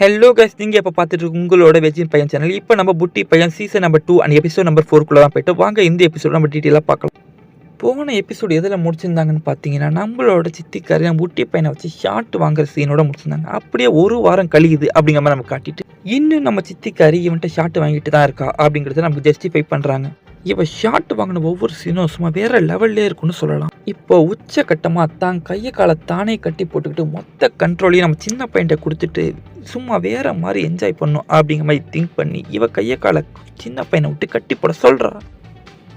Hello guys நீங்கள் இப்போ பார்த்துட்டு உங்களோட வெஜின் பையன் சேனல் இப்போ நம்ம புட்டி பையன் season number two and episode number ஃபோர்க்குள்ளே தான் போயிட்டு வாங்க இந்த எபிசோட் நம்ம டீட்டெயிலாக பார்க்கலாம். போன எபிசோடு எதில் முடிச்சிருந்தாங்கன்னு பார்த்தீங்கன்னா நம்மளோட சித்திக்காரி நம்ம புட்டி பையனை வச்சு ஷார்ட் வாங்குற சீனோட முடிச்சிருந்தாங்க. அப்படியே ஒரு வாரம் கழியுது அப்படிங்கிற மாதிரி நம்ம காட்டிட்டு இன்னும் நம்ம சித்திக்காரி இவன்ட்ட ஷார்ட் வாங்கிட்டு தான் இருக்கா அப்படிங்கிறத நமக்கு ஜஸ்டிஃபை பண்ணுறாங்க இவ ஷாட் வாங்கின ஒவ்வொரு சீனும் சும்மா வேற லெவல்லே இருக்குன்னு சொல்லலாம். இப்போ உச்சகட்டமாக தான் கையை காலை தானே கட்டி போட்டுக்கிட்டு மொத்த கண்ட்ரோலையும் நம்ம சின்ன பையன்ட்ட கொடுத்துட்டு சும்மா வேற மாதிரி என்ஜாய் பண்ணும் அப்படிங்கிற மாதிரி திங்க் பண்ணி இவ கையை காலை சின்ன பையனை விட்டு கட்டி போட சொல்றா.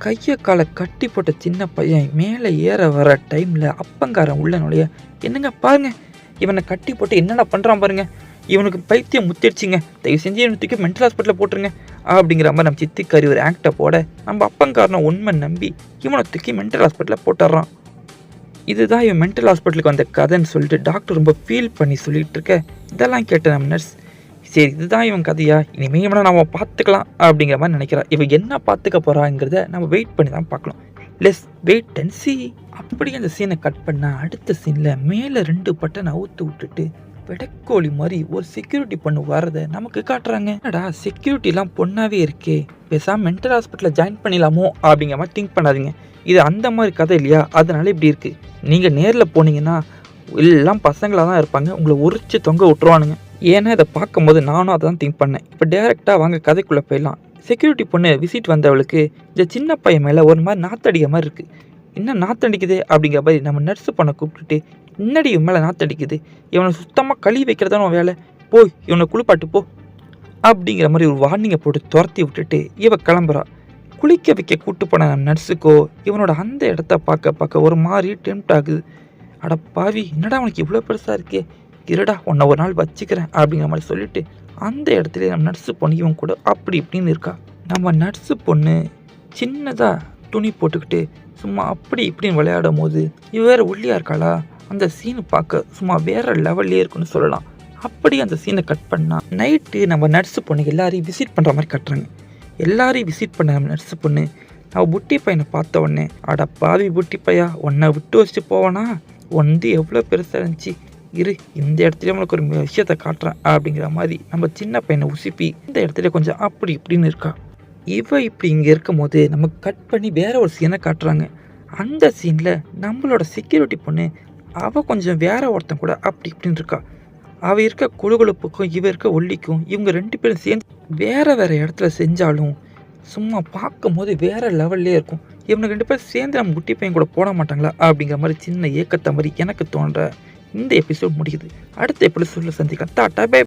கையை காலை கட்டி போட்ட சின்ன பையன் மேலே ஏற வர டைமில் அப்பங்காரன் உள்ள நுழைய என்னங்க பாருங்க இவனை கட்டி போட்டு என்னடா பண்ணுறான் பாருங்க. இவனுக்கு பைத்தியம் முத்திடுச்சிங்க. தயவு செஞ்சு இவனை தூக்கி மென்டல் ஹாஸ்பிட்டலில் போட்டுருங்க. அப்படிங்கிற மாதிரி நம்ம சித்திக்காரி ஒரு ஆக்டை போட நம்ம அப்பங்காரனை உண்மை நம்பி இவனை தூக்கி மென்டல் ஹாஸ்பிட்டலில் போட்டுடுறான் இதுதான் இவன் மென்டல் ஹாஸ்பிட்டலுக்கு வந்த கதைன்னு சொல்லிட்டு டாக்டர் ரொம்ப ஃபீல் பண்ணி சொல்லிகிட்டு இருக்க. இதெல்லாம் கேட்ட நம்ம நர்ஸ் சரி இதுதான் இவன் கதையா? இனிமே இவனை நம்ம பார்த்துக்கலாம் அப்படிங்கிற மாதிரி நினைக்கிறான் இவன் என்ன பார்த்துக்க போகிறாங்கிறத நம்ம வெயிட் பண்ணி தான் பார்க்கலாம் லெஸ் வெயிட் அண்ட் சி அப்படி அந்த சீனை கட் பண்ணால் அடுத்த சீனில் மேலே ரெண்டு பட்டன் அவுத்து விட்டுட்டு விடக்கோழி மாதிரி ஒரு செக்யூரிட்டி பொண்ணு வரதை நமக்கு காட்டுறாங்க. என்னடா செக்யூரிட்டிலாம் பொண்ணாவே இருக்கே. பேசாம மென்டல் ஹாஸ்பிட்டலில் ஜாயின் பண்ணிடலாமோ? அப்படிங்கிற மாதிரி திங்க் பண்ணாதீங்க. இது அந்த மாதிரி கதை இல்லையா? அதனால இப்படி இருக்கு. நீங்கள் நேரில் போனீங்கன்னா எல்லாம் பசங்களாக தான் இருப்பாங்க. உங்களை உரிச்சு தொங்க விட்டுருவானுங்க. ஏன்னா இதை பார்க்கும்போது நானும் அதை தான் திங்க் பண்ணேன். இப்போ டேரெக்டாக வாங்க கதைக்குள்ளே போயிடலாம். செக்யூரிட்டி பொண்ணு விசிட் வந்தவளுக்கு இந்த சின்ன பையன் மேலே ஒரு மாதிரி நாத்தடிக்க மாதிரி இருக்குது என்ன நாத்தடிக்குது? அப்படிங்கிற மாதிரி நம்ம நர்ஸு பண்ண கூப்பிட்டுட்டு முன்னாடி இவன் மேலே நாத்தடிக்குது இவனை சுத்தமாக கழுவி வைக்கிறதான வேலை? போய் இவனை குளிப்பாட்டு போ. அப்படிங்கிற மாதிரி ஒரு வார்னிங்கை போட்டு துரத்தி விட்டுட்டு இவன் கிளம்புறா. குளிக்க வைக்க கூட்டு போன நர்ஸுக்கோ இவனோட அந்த இடத்த பார்க்க பார்க்க ஒரு மாதிரி டெம்ட் ஆகுது. அட பாவி என்னடா அவனுக்கு இவ்வளோ பெருசாக இருக்கே? இருடா உன்னை ஒரு நாள் வச்சுக்கிறேன் அப்படிங்கிற மாதிரி சொல்லிட்டு அந்த இடத்துல நம்ம நர்ஸு பொண்ணு இவன் கூட அப்படி இப்படின்னு இருக்கா. நம்ம நர்ஸு பொண்ணு சின்னதாக துணி போட்டுக்கிட்டு சும்மா அப்படி இப்படின்னு விளையாடும் போது இவ வேறு ஒல்லியா இருக்காளா? அந்த சீன் பார்க்க சும்மா வேற லெவல்லே இருக்குன்னு சொல்லலாம். அப்படி அந்த சீனை கட் பண்ணால் நைட்டு நம்ம நர்ஸு பொண்ணு எல்லாரையும் விசிட் பண்ணுற மாதிரி கட்டுறாங்க. எல்லாரையும் விசிட் பண்ண நர்ஸு பொண்ணு நான் புட்டி பையனை பார்த்த உடனே அட பாவி புட்டி பையா உன்னை விட்டு வச்சுட்டு போவானா? ஒன்று எவ்வளோ பெருசாக இருந்துச்சு. இரு இந்த இடத்துல நம்மளுக்கு ஒரு விஷயத்த காட்டுறேன் அப்படிங்கிற மாதிரி நம்ம சின்ன பையனை உசுப்பி இந்த இடத்துல கொஞ்சம் அப்படி இப்படின்னு இருக்கா. இவ இப்படி இங்கே இருக்கும் போது நமக்கு கட் பண்ணி வேற ஒரு சீனை காட்டுறாங்க. அந்த சீனில் நம்மளோட செக்யூரிட்டி பொண்ணு அவள் கொஞ்சம் வேற ஒருத்தன் கூட அப்படி இப்படின்னு இருக்கா. அவள் இருக்க குழுகுழுப்புக்கும் இவ இருக்க ஒல்லிக்கும் இவங்க ரெண்டு பேரும் சேர்ந்து வேற வேற இடத்துல செஞ்சாலும் சும்மா பார்க்கும்போது வேற லெவல்லே இருக்கும். இவனுக்கு ரெண்டு பேரும் சேர்ந்து நம்ம குட்டி பையன் கூட போட மாட்டாங்களா அப்படிங்கிற மாதிரி சின்ன ஏக்கத்தை மாதிரி எனக்கு தோன்ற இந்த எபிசோட் முடியுது. அடுத்த எபிசோட்ல சந்திக்கலாம். Tata bye